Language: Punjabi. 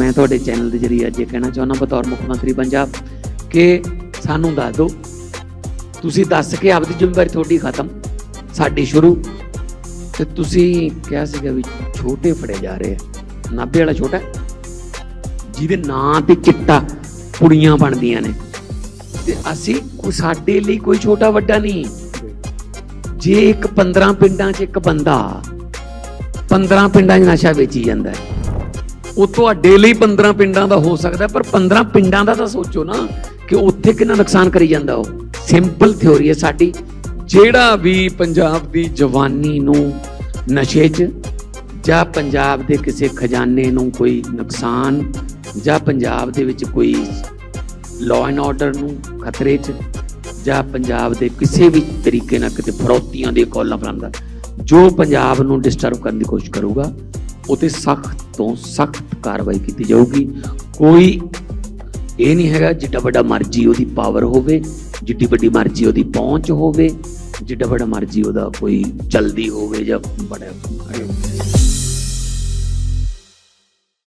ਮੈਂ ਤੁਹਾਡੇ ਚੈਨਲ ਦੇ ਜਰੀਏ ਅੱਜ ਇਹ ਕਹਿਣਾ ਚਾਹੁੰਦਾ, ਬਤੌਰ ਮੁੱਖ ਮੰਤਰੀ ਪੰਜਾਬ, ਕਿ ਸਾਨੂੰ ਦੱਸ ਦਿਓ, ਤੁਸੀਂ ਦੱਸ ਕੇ ਆਪਦੀ ਜ਼ਿੰਮੇਵਾਰੀ ਤੁਹਾਡੀ ਖਤਮ, ਸਾਡੀ ਸ਼ੁਰੂ। ਤੇ ਤੁਸੀਂ ਕਿਹਾ ਸੀਗਾ ਵੀ ਛੋਟੇ ਫੜੇ ਜਾ ਰਹੇ ਆ, ਨਾਭੇ ਵਾਲਾ ਛੋਟਾ ਜਿਹਦੇ ਨਾਂ ਤੇ ਚਿੱਟਾ ਕੁੜੀਆਂ ਬਣਦੀਆਂ ਨੇ। ਤੇ ਅਸੀਂ ਕੋਈ ਸਾਡੇ ਲਈ ਕੋਈ ਛੋਟਾ ਵੱਡਾ ਨਹੀਂ। ਜੇ ਇੱਕ 15 ਪਿੰਡਾਂ 'ਚ ਇੱਕ ਬੰਦਾ 15 ਪਿੰਡਾਂ 'ਚ ਨਸ਼ਾ ਵੇਚੀ ਜਾਂਦਾ ਹੈ ਉਹ ਤੁਹਾਡੇ ਲਈ 15 ਪਿੰਡਾਂ ਦਾ ਹੋ ਸਕਦਾ, ਪਰ 15 ਪਿੰਡਾਂ ਦਾ ਤਾਂ ਸੋਚੋ ਨਾ ਕਿ ਉੱਥੇ ਕਿੰਨਾ ਨੁਕਸਾਨ ਕਰੀ ਜਾਂਦਾ ਉਹ। ਸਿੰਪਲ ਥਿਉਰੀ ਹੈ ਸਾਡੀ। ਜਿਹੜਾ ਵੀ ਪੰਜਾਬ ਦੀ ਜਵਾਨੀ ਨੂੰ ਨਸ਼ੇ 'ਚ, ਜਾਂ ਪੰਜਾਬ ਦੇ ਕਿਸੇ ਖਜ਼ਾਨੇ ਨੂੰ ਕੋਈ ਨੁਕਸਾਨ, ਜਾਂ ਪੰਜਾਬ ਦੇ ਵਿੱਚ ਕੋਈ ਲਾਅ ਐਂਡ ਆਰਡਰ ਨੂੰ ਖਤਰੇ 'ਚ, ਜਾਂ ਪੰਜਾਬ ਦੇ ਕਿਸੇ ਵੀ ਤਰੀਕੇ ਨਾਲ ਕਿਤੇ ਫਰੌਤੀਆਂ ਦੇ ਕੋਲਾਂ ਫਲਾਂਦਾ ਜੋ ਪੰਜਾਬ ਨੂੰ ਡਿਸਟਰਬ ਕਰਨ ਦੀ ਕੋਸ਼ਿਸ਼ ਕਰੂਗਾ ਉਤੇ ਸਖਤ ਤੋਂ ਸਖਤ ਕਾਰਵਾਈ ਕੀਤੀ ਜਾਊਗੀ। ਕੋਈ ਇਹ ਨਹੀਂ ਹੈਗਾ, ਜਿੱਡਾ ਵੱਡਾ ਮਰਜ਼ੀ ਉਹਦੀ ਪਾਵਰ ਹੋਵੇ, ਜਿੱਡੀ ਵੱਡੀ ਮਰਜ਼ੀ ਉਹਦੀ ਪਹੁੰਚ ਹੋਵੇ, ਜਿੱਡਾ ਵੱਡਾ ਮਰਜ਼ੀ ਉਹਦਾ ਕੋਈ ਚਲਦੀ ਹੋਵੇ ਜਾਂ ਬੜਾ